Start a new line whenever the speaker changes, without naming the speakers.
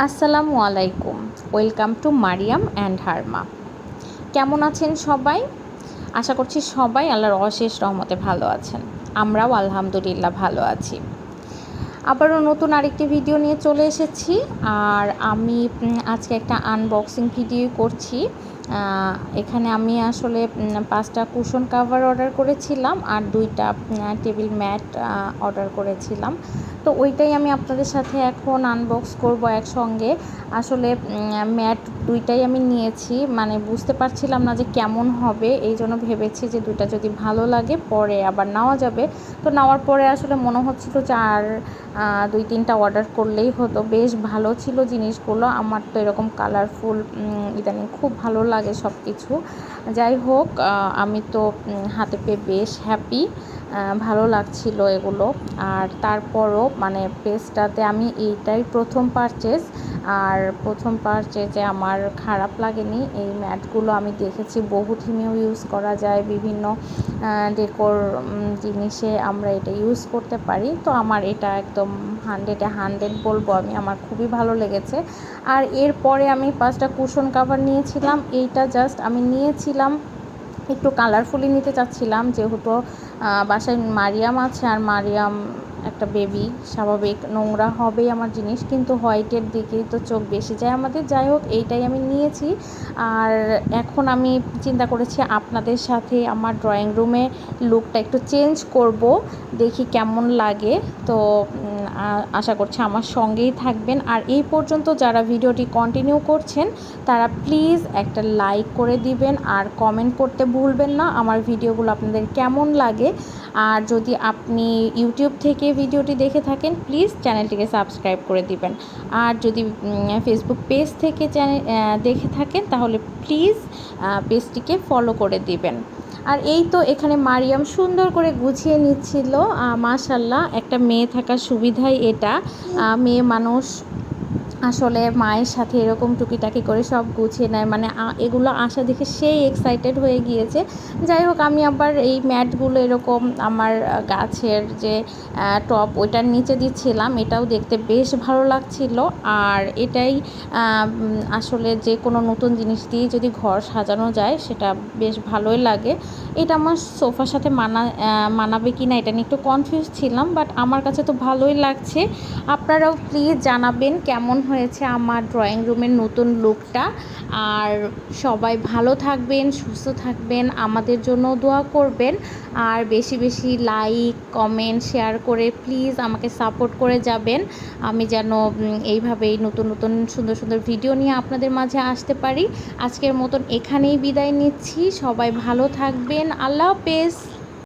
আসসালামু আলাইকুম। Welcome to Mariam and Harma. কেমন আছেন সবাই? আশা করছি সবাই আল্লাহর অশেষ রহমতে ভালো আছেন। আমরাও আলহামদুলিল্লাহ ভালো আছি। আবারও নতুন আরেকটি ভিডিও নিয়ে চলে এসেছি। আর আমি আজকে একটা আনবক্সিং ভিডিও করছি। এখানে আমি আসলে পাঁচটা কুশন কাভার অর্ডার করেছিলাম আর দুইটা টেবিল ম্যাট অর্ডার করেছিলাম। তো ওইটাই আমি আপনাদের সাথে এখন আনবক্স করব একসঙ্গে। আসলে ম্যাট দুইটাই আমি নিয়েছি। মানে বুঝতে পারছিলাম না যে কেমন হবে, এই জন্য ভেবেছি যে দুইটা যদি ভালো লাগে, পরে আবার নেওয়া যাবে। তো নেওয়ার পরে আসলে মনে হচ্ছিল আর দুই তিনটা অর্ডার করলেই হতো। বেশ ভালো ছিল জিনিসগুলো। আমার তো এরকম কালারফুল ইদানিং খুব ভালো লাগে সব কিছু যাই হোক আমি তো হাতে পেয়ে বেশ হ্যাপি ভালো লাগছিল এগুলো। আর তারপরও মানে পেজটাতে আমি এইটাই প্রথম পারচেজ আর প্রথম পারচেজে আমার খারাপ লাগেনি। এই ম্যাটগুলো আমি দেখেছি বহু থিমেও ইউজ করা যায়, বিভিন্ন ডেকোর জিনিসে আমরা এটা ইউজ করতে পারি। তো আমার এটা একদম হান্ড্রেডে হান্ড্রেড বলব আমি, আমার খুবই ভালো লেগেছে। আর এরপরে আমি পাঁচটা কুশন কাভার নিয়েছিলাম, এইটা জাস্ট আমি নিয়েছিলাম একটু কালারফুলি নিতে চাচ্ছিলাম, যেহেতু বাসায় মারিয়াম আছে আর মারিয়াম একটা বেবি স্বাভাবিক নোংরা হবেই আমার জিনিস, কিন্তু হোয়াইটের দিকেই তো চোখ বেশি যায় আমাদের। যাই হোক, এইটাই আমি নিয়েছি। আর এখন আমি চিন্তা করেছি আপনাদের সাথে আমার ড্রয়িং রুমে লুকটা একটু চেঞ্জ করব, দেখি কেমন লাগে। তো আশা করছি আমার সঙ্গেই থাকবেন। আর এই পর্যন্ত যারা ভিডিওটি কন্টিনিউ করছেন, তারা প্লিজ একটা লাইক করে দিবেন আর কমেন্ট করতে ভুলবেন না। আমার ভিডিওগুলো আপনাদের কেমন লাগে? আর যদি আপনি ইউটিউব থেকে ভিডিওটি দেখে থাকেন প্লিজ চ্যানেলটিকে সাবস্ক্রাইব করে দিবেন। আর যদি ফেসবুক পেজ থেকে চ্যানেল দেখে থাকেন, তাহলে প্লিজ পেজটিকে ফলো করে দিবেন। আর এই তো এখানে মারিয়াম সুন্দর করে গুছিয়ে নিচ্ছিল মাশাল্লাহ, একটা মেয়ে থাকার সুবিধাই এটা। মেয়ে মানুষ আসলে মায়ের সাথে এরকম টুকিটাকি করে সব গুছিয়ে নেয়। মানে এগুলো আসা দেখে সেই এক্সাইটেড হয়ে গিয়েছে। যাই হোক, আমি আবার এই ম্যাটগুলো এরকম আমার গাছের যে টপ ওইটার নিচে দিচ্ছিলাম। এটাও দেখতে বেশ ভালো লাগছিল। আর এটাই আসলে যে কোনো নতুন জিনিস দিয়ে যদি ঘর সাজানো যায়, সেটা বেশ ভালোই লাগে। এটা আমার সোফার সাথে মানা মানাবে কি না এটা নিয়ে একটু কনফিউজ ছিলাম বাট আমার কাছে তো ভালোই লাগছে। আপনারাও প্লিজ জানাবেন কেমন হয়েছে আমার ড্রয়িং রুমের নতুন লুকটা আর সবাই ভালো থাকবেন, সুস্থ থাকবেন, আমাদের জন্য দোয়া করবেন। আর বেশি বেশি লাইক কমেন্ট শেয়ার করে প্লিজ আমাকে সাপোর্ট করে যাবেন। আমি যেন এইভাবেই নতুন নতুন সুন্দর সুন্দর ভিডিও নিয়ে আপনাদের মাঝে আসতে পারি। আজকের মতন এখানেই বিদায় নিচ্ছি। সবাই ভালো থাকবেন। আল্লাহ হাফেজ।